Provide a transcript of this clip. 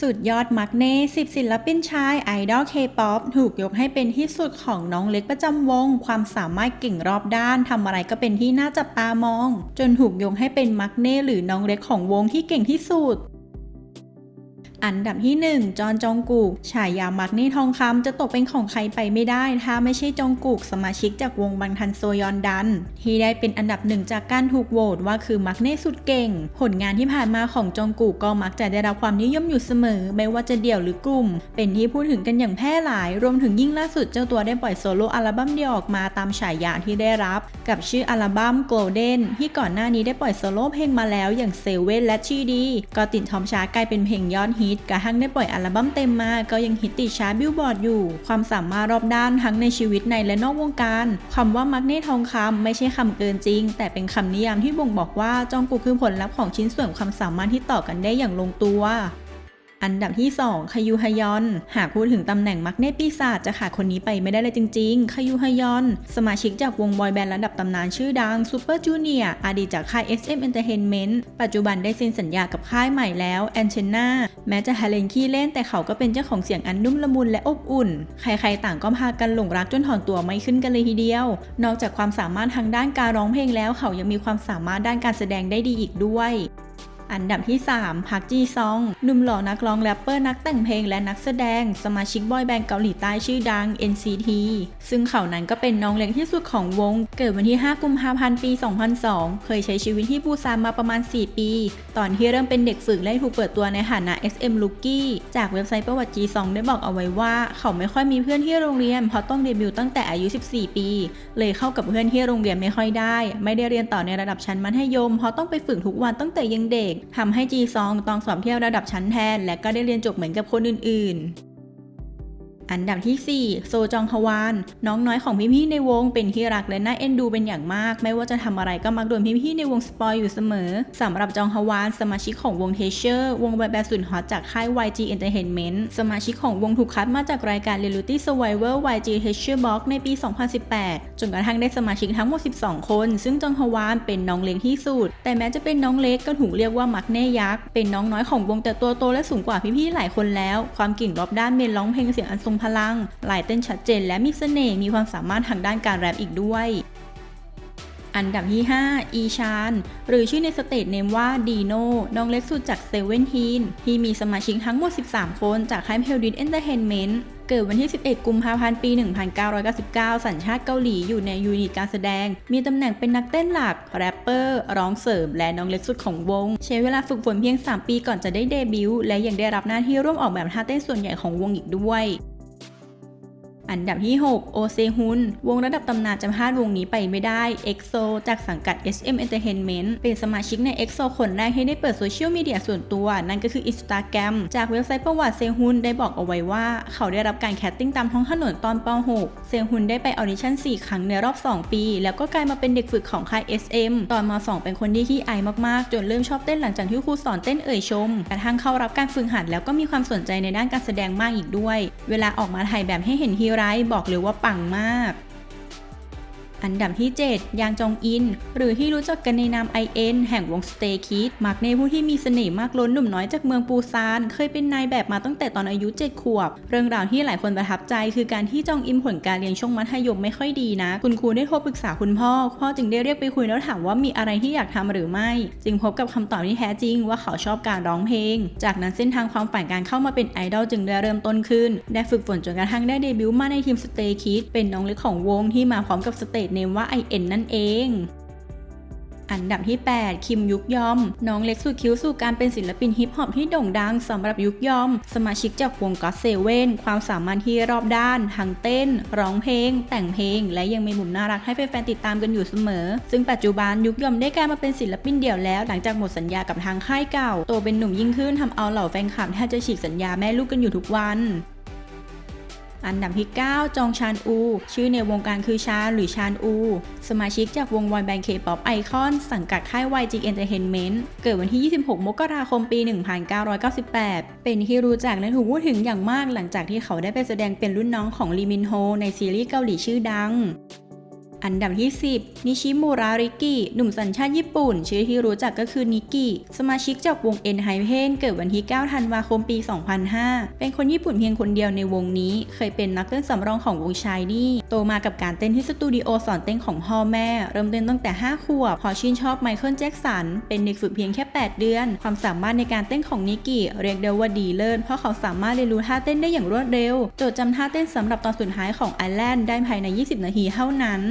สุดยอดมักเน่สิบศิลปินชายไอดอลเคป๊อปถูกยกให้เป็นที่สุดของน้องเล็กประจำวง ความสามารถเก่งรอบด้านทำอะไรก็เป็นที่น่าจับตามอง จนถูกยกให้เป็นมักเน่หรือน้องเล็กของวงที่เก่งที่สุด อันดับที่ 1 จอห์นจองกุก ฉายามักนี่ทองคำจะตกเป็นของใครไปไม่ได้ ถ้าไม่ใช่จองกุกสมาชิกจากวงบังทันโซยอนดัน ที่ได้เป็นอันดับหนึ่งจากการถูกโหวตว่าคือมักเน่สุดเก่ง ผลงานที่ผ่านมาของจองกุกก็มักจะได้รับความนิยมอยู่เสมอ ไม่ว่าจะเดี่ยวหรือกลุ่ม เป็นที่พูดถึงกันอย่างแพร่หลาย รวมถึงยิ่งล่าสุดเจ้าตัวได้ปล่อยโซโล่อัลบั้มเดี่ยวออกมาตามฉายาที่ได้รับ กับชื่ออัลบั้ม Golden ที่ก่อนหน้านี้ได้ปล่อยโซโล่เพลงมาแล้วอย่างเซเว่นและชีดีก็ติดทอมชาร์กลายเป็นเพลงยอดฮิตกระทั่งได้ปล่อยอัลบั้มเต็มมา ก็ยังฮิตติดชาร์ตบิลบอร์ดอยู่ ความสามารถรอบด้านทั้งในชีวิตในและนอกวงการคำว่ามักเน่ทองคำไม่ใช่คำเกินจริง แต่เป็นคำนิยามที่บ่งบอกว่าจองกุกคือผลลัพธ์ของชิ้นส่วนความสามารถที่ต่อกันได้อย่างลงตัว อันดับที่ 2คยูฮยอน หากพูดถึงตำแหน่งมักเนตปีศาจจะขาดคนนี้ไปไม่ได้เลยจริงๆคยูฮยอน สมาชิกจากวงบอยแบนด์ระดับตำนานชื่อดัง Super Junior อดีตจากค่าย SM Entertainment ปัจจุบันได้เซ็นสัญญากับค่ายใหม่แล้ว a n t e n n a แม้จะฮาเลนขี้เล่นแต่เขาก็เป็นเจ้าของเสียงอันนุ่มละมุนและอบอุ่น ใครๆต่างก็พากันหลงรักจนถอนตัวไม่ขึ้นกันเลยทีเดียว นอกจากความสามารถทางด้านการร้องเพลงแล้ว เขายังมีความสามารถด้านการแสดงได้ดีอีกด้วย อันดับที่ 3 พักจีซอง หนุ่มหล่อนักร้องแรปเปอร์นักแต่งเพลงและนักแสดง สมาชิกบอยแบนด์เกาหลีใต้ชื่อดัง NCT ซึ่งเขานั้นก็เป็นน้องเล็กที่สุดของวง เกิดวันที่ 5 กุมภาพันธ์ ปี 2002 เคยใช้ชีวิตที่ปูซานมาประมาณ 4 ปี ตอนที่เริ่มเป็นเด็กฝึกและถูกเปิดตัวในฐานะ SM Rookie จากเว็บไซต์ประวัติจีซองได้บอกเอาไว้ว่า เขาไม่ค่อยมีเพื่อนที่โรงเรียนเพราะต้องเดบิวต์ตั้งแต่อายุ 14 ปี เลยเข้ากับเพื่อนที่โรงเรียนไม่ค่อยได้ ไม่ได้เรียนต่อในระดับชั้นมัธยมเพราะต้องไปฝึกทุกวันตั้งแต่ยังเด็กทำให้จีซองต้องสอบเที่ยวระดับชั้นแทน และก็ได้เรียนจบเหมือนกับคนอื่นๆ อันดับที่ 4 โซจองฮวาน น้องน้อยของพี่ๆในวงเป็นที่รักและน่าเอ็นดูเป็นอย่างมาก ไม่ว่าจะทำอะไรก็มักโดนพี่ๆในวงสปอยอยู่เสมอสำหรับจองฮวาน สมาชิกของวงเทเชอร์วงแบบแบบสุดฮอตจากค่าย YG Entertainment สมาชิกของวงถูกคัดมาจากรายการ Reality Survivor YG t e a c h e r Box ในปี 2018 จนกระทั่งได้สมาชิกทั้งหมด 12 คน ซึ่งจองฮวานเป็นน้องเล็กที่สุด แต่แม้จะเป็นน้องเล็กก็ถูกเรียกว่ามักเน่ยักษ์เป็นน้องน้อยของวงแต่ตัวโตและสูงกว่าพี่ๆหลายคนแล้ว ความเก่งรอบด้านเมนร้องเพลงเสียงอันทรงพลัง ลายเต้นชัดเจน และมีเสน่ห์มีความสามารถทางด้านการแรปอีกด้วย อันดับที่ 5 อีชาน หรือชื่อในสเตทเนมว่าดีโน่น้องเล็กสุดจากเซเว่นทีนที่มีสมาชิกทั้งหมด 13 คนจากค่ายเพลดินเอนเตอร์เทนเมนต์เกิดวันที่ 11 กุมภาพันธ์ ปี 1999 สัญชาติเกาหลี อยู่ในยูนิตการแสดง มีตำแหน่งเป็นนักเต้นหลัก แรปเปอร์ ร้องเสริม และน้องเล็กสุดของวง ใช้เวลาฝึกฝนเพียง 3 ปีก่อนจะได้เดบิวต์ และยังได้รับหน้าที่ร่วมออกแบบท่าเต้นส่วนใหญ่ของวงอีกด้วย อันดับที่ 6 โอเซฮุน วงระดับตำนานจะพลาดวงนี้ไปไม่ได้ EXO จากสังกัด SM Entertainment เป็นสมาชิกใน EXO คนแรกที่ได้เปิดโซเชียลมีเดียส่วนตัว นั่นก็คือ Instagram จากเว็บไซต์ประวัติเซฮุนได้บอกเอาไว้ว่า เขาได้รับการแคสติ้งตามท้องถนนตอนป .6 เซฮุนได้ไปออดิชั่น 4 ครั้งในรอบ 2 ปี แล้วก็กลายมาเป็นเด็กฝึกของค่าย SM ตอนม 2 เป็นคนที่ขี้อายมากๆ จนเริ่มชอบเต้นหลังจากที่ครูสอนเต้นเอ่ยชมกระทั่งเข้ารับการฝึกหัดแล้วก็มีความสนใจในด้านการแสดงมากอีกด้วย เวลาออกมาถ่ายแบบให้เห็นทีไรบอกเลยว่าปังมาก อันดับที่ 7 ยางจองอิน หรือที่รู้จักกันในนาม IN แห่งวง Stay Kids มักในผู้ที่มีเสน่ห์มากล้นหนุ่มน้อยจากเมืองปูซาน เคยเป็นนายแบบมาตั้งแต่ตอนอายุ 7 ขวบ เรื่องราวที่หลายคนประทับใจ คือการที่จองอินผลการเรียนช่วงมัธยมไม่ค่อยดีนะ คุณครูได้โทรปรึกษาคุณพ่อ พ่อจึงได้เรียกไปคุยแล้วถามว่ามีอะไรที่อยากทำหรือไม่ จึงพบกับคำตอบที่แท้จริงว่าเขาชอบการร้องเพลง จากนั้นเส้นทางความฝันการเข้ามาเป็นไอดอลจึงได้เริ่มต้นขึ้น ได้ฝึกฝนจนกระทั่งได้เดบิวต์มาในทีม Stay Kids เป็นน้องเล็กของวงที่มาพร้อมกับสเตเนมว่า IN นั่นเอง อันดับที่ 8 คิมยุกยอม น้องเล็กสุดคิ้วสู่การเป็นศิลปินฮิปฮอปที่โด่งดังสำหรับยุกยอม สมาชิกจากวงก็เซเว่นความสามารถที่รอบด้าน ทั้งเต้น ร้องเพลง แต่งเพลง และยังมีมุมน่ารักให้แฟนๆติดตามกันอยู่เสมอ ซึ่งปัจจุบันยุกยอมได้กลายมาเป็นศิลปินเดี่ยวแล้วหลังจากหมดสัญญากับทางค่ายเก่าโตเป็นหนุ่มยิ่งขึ้นทำเอาเหล่าแฟนคลับแทบจะฉีกสัญญาแม่ลูกกันอยู่ทุกวัน อันดับที่ 9 จองชานอู ชื่อในวงการคือชาหรือชานอู สมาชิกจากวงวอยแบนด์เคป๊อปไอคอนสังกัดค่าย YG Entertainment เกิดวันที่ 26 มกราคมปี 1998 เป็นที่รู้จักและถูกพูดถึงอย่างมากหลังจากที่เขาได้ไปแสดงเป็นรุ่นน้องของลีมินโฮในซีรีส์เกาหลีชื่อดัง อันดับที่ 10 นิชิมูราริกิหนุ่มสัญชาติญี่ปุ่น ชื่อที่รู้จักก็คือนิกิสมาชิกจากวงเอ็นไฮเพนเกิดวันที่ 9 ธันวาคมปี 2005 เป็นคนญี่ปุ่นเพียงคนเดียวในวงนี้ เคยเป็นนักเต้นสำรองของวงชายนี่โตมากับการเต้นที่สตูดิโอสอนเต้นของพ่อแม่ เริ่มเต้นตั้งแต่ 5 ขวบ พอชื่นชอบไมเคิลแจ็คสัน เป็นเด็กฝึกเพียงแค่ 8 เดือน ความสามารถในการเต้นของนิกิเรียกได้ว่าดีเลิศเพราะเขาสามารถเรียนรู้ท่าเต้นได้อย่างรวดเร็ว โจทย์จำท่าเต้นสำหรับตอนสุดท้ายของไอแลนด์ได้ภายใน 20 นาทีเท่านั้น